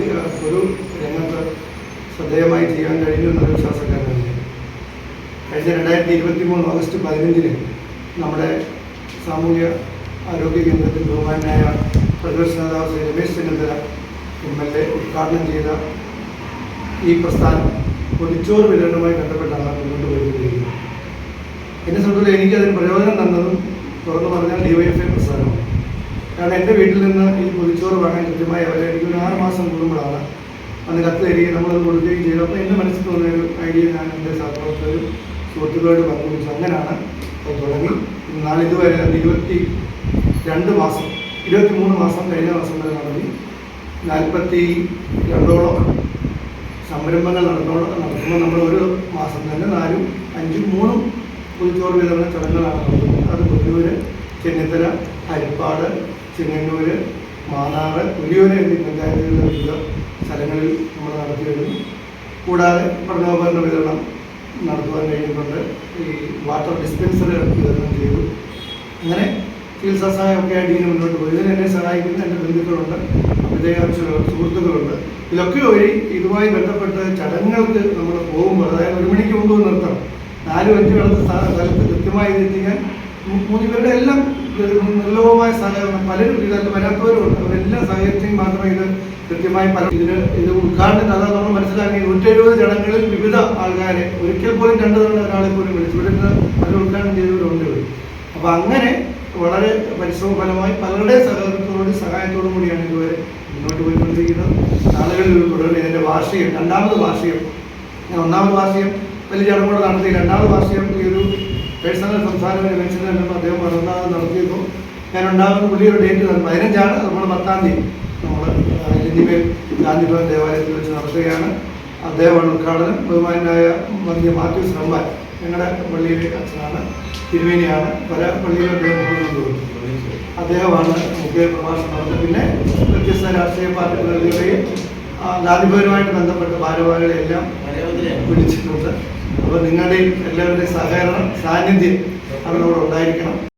ഒരു രംഗത്ത് ശ്രദ്ധേയമായി ചെയ്യാൻ കഴിഞ്ഞു എന്നൊരു വിശ്വാസക്കാരനാണ് ഞാൻ. കഴിഞ്ഞ രണ്ടായിരത്തി ഇരുപത്തി മൂന്ന് ഓഗസ്റ്റ് പതിനഞ്ചിന് നമ്മുടെ സാമൂഹ്യ ആരോഗ്യ കേന്ദ്രത്തിൽ ബഹുമാനായ പ്രതിപക്ഷ നേതാവ് Shri Ramesh Chennithala M L A ഉദ്ഘാടനം ചെയ്ത ഈ പ്രസ്ഥാനം പൊതിച്ചോറ് വിതരണവുമായി ബന്ധപ്പെട്ടാണ് മുന്നോട്ട് പോയിക്കൊണ്ടിരിക്കുന്നത് എന്നെ സംബന്ധിച്ചിടത്തോളം എനിക്ക് അതിന് പ്രയോജനം തന്നതും തുറന്നു പറഞ്ഞാൽ ഡിവൈഎഫ്ഐ പ്രസ്ഥാനമാണ് കാരണം എന്റെ വീട്ടിൽ നിന്ന് ഈ പൊതിച്ചോറ് വാങ്ങാൻ കൃത്യമായി അവരെ എനിക്ക് ഒരു ആറ് മാസം കൂടുമ്പോഴാണ് അന്ന് കത്ത് തരികയും നമ്മളത് കൊടുക്കുകയും ചെയ്തു. അപ്പോൾ എന്റെ മനസ്സിൽ തോന്നിയ ഒരു ഐഡിയ ഞാൻ എന്റെ സഹപ്രവർത്തകരും സുഹൃത്തുക്കളോട് പങ്കുവച്ചു. അങ്ങനെയാണ് അത് തുടങ്ങി. നാളിതുവരെ അത് ഇരുപത്തി രണ്ട് മാസം ഇരുപത്തി മൂന്ന് മാസം കഴിഞ്ഞ മാസം വരെ നടത്തി. നാൽപ്പത്തി രണ്ടോളം സംരംഭങ്ങൾ നടന്നോളം നടത്തുമ്പോൾ നമ്മൾ ഒരു മാസം തന്നെ നാലും അഞ്ചും മൂന്നും പുതുച്ചോറ് വിതരണ ചടങ്ങുകളാണ് നടത്തുന്നത്. അത് പുതിയൂര് ചെന്നിത്തല ഹരിപ്പാട് ചെങ്ങന്നൂര് മാന്നാറ് പുലിയൂര് എന്നീ പഞ്ചായത്തുകളിലെ വിവിധ സ്ഥലങ്ങളിൽ നമ്മൾ നടത്തി വരുന്നു കൂടാതെ പഠനോപകരണ വിതരണം നടത്തുവാൻ കഴിയുന്നുണ്ട് ഈ വാട്ടർ ഡിസ്പെൻസറുകൾ വിതരണം ചെയ്തു. അങ്ങനെ ചികിത്സാ സഹായമൊക്കെ ആയിട്ട് ഇങ്ങനെ മുന്നോട്ട് പോയി. ഇതിന് സഹായിക്കുന്ന എന്റെ ബന്ധുക്കളുണ്ട് അഭിനയാംശങ്ങളുണ്ട് സുഹൃത്തുക്കളുണ്ട്. ഇതൊക്കെ വഴി ഇതുമായി ബന്ധപ്പെട്ട് ചടങ്ങുകൾക്ക് നമ്മൾ പോകുമ്പോൾ അതായത് ഒരു മണിക്ക് മുമ്പ് നിർത്തണം. നാലും അഞ്ചും അടുത്ത സ്ഥലത്ത് കൃത്യമായി എത്തിക്കാൻ പേരുടെ എല്ലാം നിർലോഭമായ സഹകരണം. പലരും ഇതല്ല വരാത്തവരുണ്ട് അവരെല്ലാം സഹകരിച്ചെങ്കിൽ മാത്രമേ ഇത് കൃത്യമായി പല ഇതിന് ഇത് ഉദ്ഘാടനം അതാ നമ്മൾ മനസ്സിലാക്കി നൂറ്റെഴുപത് ചടങ്ങുകളിൽ വിവിധ ആൾക്കാരെ ഒരിക്കൽ പോലും രണ്ടു തവണ ഒരാളെ പോലും വിളിച്ചു. അതിൽ അത് ഉദ്ഘാടനം ചെയ്തവരുണ്ട് ഇവിടെ അപ്പോൾ അങ്ങനെ വളരെ പരിശ്രമ ഫലമായി പലരുടെ സഹകരണത്തോടും സഹായത്തോടും കൂടിയാണ് ഇതുവരെ മുന്നോട്ട് പോയിക്കൊണ്ടിരിക്കുന്നത്. നാളുകളിൽ ഇത് ഇതിന്റെ വാർഷികം രണ്ടാമത് വാർഷികം. ഒന്നാമത് വാർഷികം വലിയ ചടങ്ങോടെ നടത്തി. രണ്ടാമത് വാർഷികം ഈ ഒരു പേഴ്സണൽ സംസ്ഥാന മെൻഷൻ എന്നപ്പോൾ അദ്ദേഹം പതിനൊന്നാം നടത്തിയിരുന്നു. ഞാൻ ഉണ്ടാകുന്ന പുള്ളിയൊരു ഡേറ്റ് തന്നെ പതിനഞ്ചാണ് നമ്മൾ പത്താം തീയതി നമ്മൾ ലില്ലിമേൽ ഗാന്ധിഭവൻ ദേവാലയത്തിൽ വെച്ച് നടത്തുകയാണ്. അദ്ദേഹമാണ് ഉദ്ഘാടനം. ബഹുമാനായ മന്ത്രി മാത്യു റമ്പാൻ ഞങ്ങളുടെ പള്ളിയിലെ അച്ഛനാണ് തിരുവേനിയാണ് പല പള്ളിയിലും അദ്ദേഹം അദ്ദേഹമാണ് മുഖ്യ പ്രഭാഷണം നടത്തുന്നത്. പിന്നെ വ്യത്യസ്ത രാഷ്ട്രീയ പാർട്ടികളുടെയും ഗാന്ധിഭവനുമായിട്ട് ബന്ധപ്പെട്ട ഭാരവാഹികളെല്ലാം വിളിച്ചിട്ടുണ്ട്. അപ്പോൾ നിങ്ങളുടെയും എല്ലാവരുടെയും സഹകരണം സാന്നിധ്യം അവരോട് ഉണ്ടായിരിക്കണം.